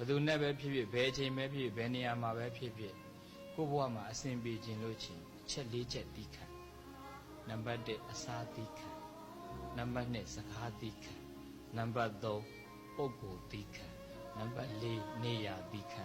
ဘယ်သူနဲ့ပဲဖြစ်ဖြစ်ဘယ်အချိန်ပဲဖြစ်ဖြစ်ဘယ်နေရာမှာပဲဖြစ်ဖြစ်ကိုယ့်ဘဝမှာအစဉ်ပြေခြင်းလို့ချင်းအချက်၄ချက်သီးခံနံပါတ်1အစာသီးခံနံပါတ်2စကားသီးခံနံပါတ်3ပုဂ္ဂိုလ်သီးခံနံပါတ်4နေရာသီးခံ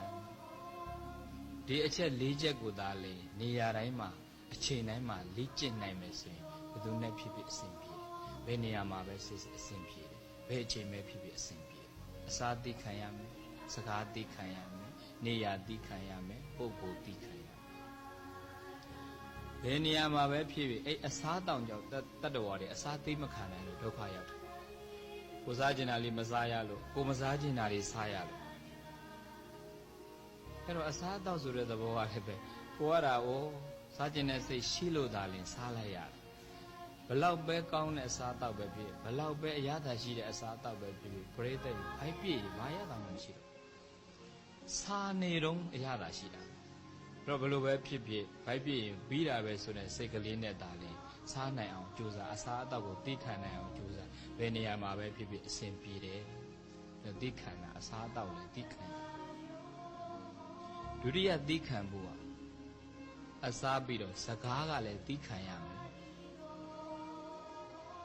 ဒီအချက်၄ချက်ကိုသာလေနေရာတိုင်းမှာအချိန်တိုင်းမှာလေ့ကျင့်နိုင်မယ်ဆိုရင်ဘယ်သူနဲ့ဖြစ်ဖြစ်အစဉ်ပြေတယ်ဘယ်နေရာမှာပဲစစ်စစ်အစဉ်ပြေတယ်ဘယ်အချိန်ပဲဖြစ်ဖြစ်အစဉ်ပြေတယ်အစာသီးခံရမယ် စကားသီးခံရမယ်နေရာသီးခံရမယ်ပုဂ္ဂိုလ်သီးခံရမယ်ဘယ်နေရာမှာပဲဖြစ်ဖြစ်အဲ့အစားတောင်ကြောင့်တတ္တဝါတွေအစားသိမခံနိုင်လို့ဒုက္ခရောက်တယ်ကိုစားကျင်တာလေးမစားရလို့ကိုမစားကျင်တာလေးစားရလို့အဲ့တော့အစားအသောက်ဆိုတဲ့သဘောကလည်းပဲကိုရတာ哦စားကျင်တဲ့စိတ်ရှိလို့သာလင်စားလိုက်ရတယ်ဘလောက်ပဲကောင်းတဲ့အစားအသောက်ပဲဖြစ်ဘလောက်ပဲအရသာရှိတဲ့အစားအသောက်ပဲဖြစ်ပရိသတ်ကြီးဖိုက်ပြည့်ဘာရတာမှမရှိတော့ စားနေတော့အရသာရှိတာအဲ့တော့ဘလို့ပဲဖြစ်ဖြစ်ဘိုက်ပြည့်ရင်ပြီးတာပဲဆိုတဲ့စိတ်ကလေးနဲ့ဒါလင်စားနိုင်အောင်ကြိုးစားအစားအသောက်ကိုသိခံနိုင်အောင်ကြိုးစားဘယ်နေရာမှာပဲဖြစ်ဖြစ်အဆင်ပြေတယ်သိခံတာအစားအသောက်လည်းသိခံတာဒုတိယသိခံဖို့ကအစားပြီးတော့စကားကလည်းသိခံရမယ်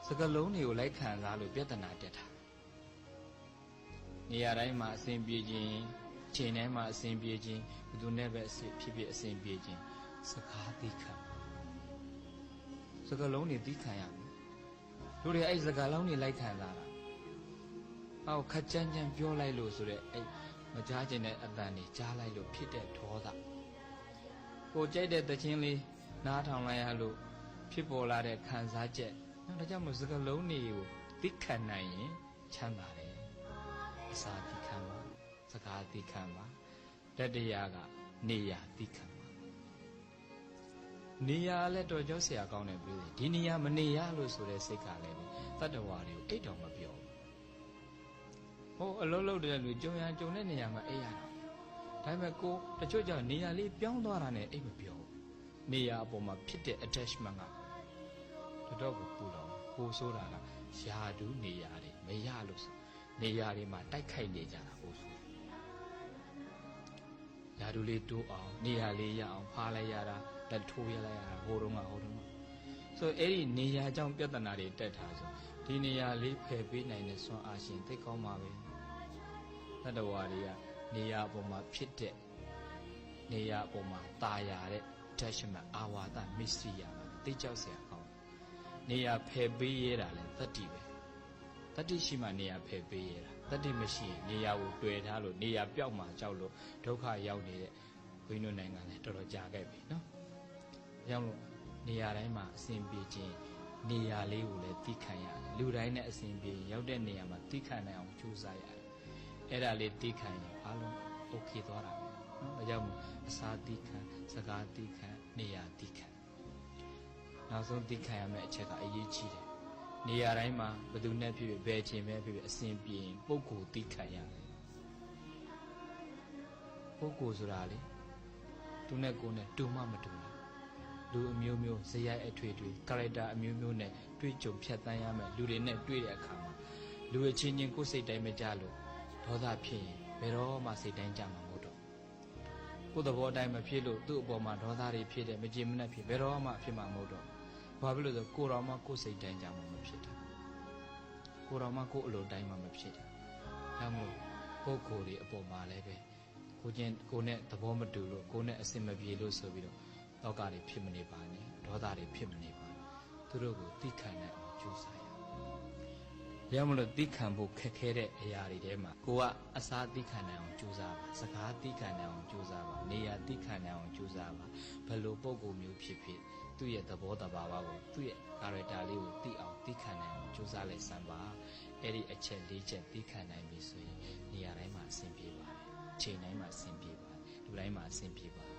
စကလုံးတွေကိုလိုက်ခံစားလို့ပြဿနာတက်တာနေရာတိုင်းမှာအဆင်ပြေခြင်း ချိန်တိုင်းမှာအဆင်ပြေခြင်းဘယ်သူနဲ့ပဲအဆင်ဖြစ်ဖြစ်အဆင်ပြေခြင်းစကားသိခံစကလုံးတွေသိခံရမယ်တို့တွေအဲ့စကားလုံးတွေလိုက်ခံစားတာအော်ခက်ကြမ်းကြမ်းပြောလိုက်လို့ဆိုတော့အဲ့မကြားခြင်းတဲ့အတန်တွေကြားလိုက်လို့ဖြစ်တဲ့ဒေါသကိုကြိုက်တဲ့တခြင်းလေးနားထောင်လိုက်ရလို့ဖြစ်ပေါ်လာတဲ့ခံစားချက်ဒါကြောင့်မို့စကလုံးတွေကိုသိခံနိုင်ရင်ချမ်းသာတယ်အစာသိခံပါ စကားသိခံပါတတရားကနေရာသိခံပါနေရာလည်းတော်ကြောဆရာကောင်းတယ်ပြောတယ်ဒီနေရာမနေရလို့ဆိုတဲ့စိတ်ကလည်းတတ္တဝါတွေကိုအိတ်တော်မပြောဘူးဟိုအလုံးလုံးတဲ့လူကြုံရကြုံတဲ့နေရာမှာအိတ်ရတာဒါပေမဲ့ကိုတချို့ကြောင့်နေရာလေးပြောင်းသွားတာနဲ့အိတ်မပြောဘူးနေရာအပေါ်မှာဖြစ်တဲ့ attachment ကတော်တော်ကိုပူလောင်ကိုဆိုးတာကယာဒူးနေရာတွေမရလို့ဆိုနေရာတွေမှာတိုက်ခိုက်နေကြတာကိုဆို ယာဒူးလေးတိုးအောင်နေရာလေးရအောင်ဖားလိုက်ရတာလက်ထိုးရလိုက်ရတာဟိုတုန်းကဟိုတုန်းကဆိုအဲ့ဒီနေရာကြောင့်ပြဿနာတွေတက်တာဆိုဒီနေရာလေးဖယ်ပေးနိုင်တဲ့စွမ်းအားရှင်သိကောင်းပါပဲတတ္တဝါတွေကနေရာအပေါ်မှာဖြစ်တဲ့နေရာအပေါ်မှာตาရတဲ့ attachment အာဝါဒမစ္စရိယမှာသိကြောက်เสียကောင်းနေရာဖယ်ပေးရတာလဲတတ္တိပဲတတ္တိရှိမှနေရာဖယ်ပေးရတာ တတ္တိမရှိရင်နေရာကိုတွေ့ထားလို့နေရာပြောက်မှကြောက်လို့ဒုက္ခရောက်နေတဲ့ဘုန်းကြီးတို့နိုင်ငံလည်းတော်တော်ကြာခဲ့ပြီနော်။ဒါကြောင့်လို့နေရာတိုင်းမှာအစဉ်ပြေခြင်းနေရာလေးကိုလည်းသိခံရတယ်လူတိုင်းနဲ့အစဉ်ပြေရောက်တဲ့နေရာမှာသိခံနိုင်အောင်ကြိုးစားရတယ်အဲ့ဒါလေးသိခံရင်အားလုံး okay သွားတာပဲနော်ဒါကြောင့်မို့အစာသိခံစကားသိခံနေရာသိခံနောက်ဆုံးသိခံရမယ့်အချက်ကအရေးကြီးတယ် နေရာတိုင်းမှာဘယ်သူနဲ့ဖြစ်ဖြစ်ဘယ်ချိန်ပဲဖြစ်ဖြစ်အစဉ်ပြေရင်ပုံကိုသိခံရတယ်ပုံကိုဆိုတာလေသူနဲ့ကိုယ်နဲ့တူမှမတူဘူးလူအမျိုးမျိုးဇယိုက်အထွေထွေ character အမျိုးမျိုးနဲ့တွေ့ကြုံဖြတ်တန်းရမယ်လူတွေနဲ့တွေ့တဲ့အခါမှာလူအချင်းချင်းကိုယ်စိတ်တိုင်းမကြလို့ဒေါသဖြစ်ရင်ဘယ်တော့မှစိတ်တိုင်းကြမှာမဟုတ်တော့ကိုယ်သဘောအတိုင်းမဖြစ်လို့သူ့အပေါ်မှာဒေါသတွေဖြစ်တယ်မကြည်မနှက်ဖြစ်ဘယ်တော့မှဖြစ်မှာမဟုတ်တော့ ဘာဖြစ်လို့လဲဆိုကိုယ်တော်မှကိုယ်စိတ်တိုင်းကြမှာမဖြစ်တာကိုယ်တော်မှကိုယ်အလိုတိုင်းမှမဖြစ်တာဒါမို့ပုဂ္ဂိုလ်တွေအပေါ်မှာလည်းပဲကိုချင်းကိုနဲ့သဘောမတူလို့ကိုနဲ့အစင်မပြေလို့ဆိုပြီးတော့တောက်ကတွေဖြစ်မနေပါနဲ့ဒေါသတွေဖြစ်မနေပါနဲ့သူတို့ကိုသိခံနိုင်အောင်ကြိုးစားရ ရမလို့သိခံဖို့ခက်ခဲတဲ့အရာတွေထဲမှာကိုကအစားသိခံနိုင်အောင်ကြိုးစားပါစကားသိခံနိုင်အောင်ကြိုးစားပါနေရာသိခံနိုင်အောင်ကြိုးစားပါဘယ်လိုပုံကိုမျိုးဖြစ်ဖြစ်သူ့ရဲ့သဘောတဘာဝကိုသူ့ရဲ့ character လေးကိုသိအောင်သိခံနိုင်အောင်ကြိုးစားလိုက်စမ်းပါအဲ့ဒီအချက်၄ချက်သိခံနိုင်ပြီဆိုရင်နေရာတိုင်းမှာအဆင်ပြေပါတယ်ချိန်တိုင်းမှာအဆင်ပြေပါတယ်လူတိုင်းမှာအဆင်ပြေပါတယ်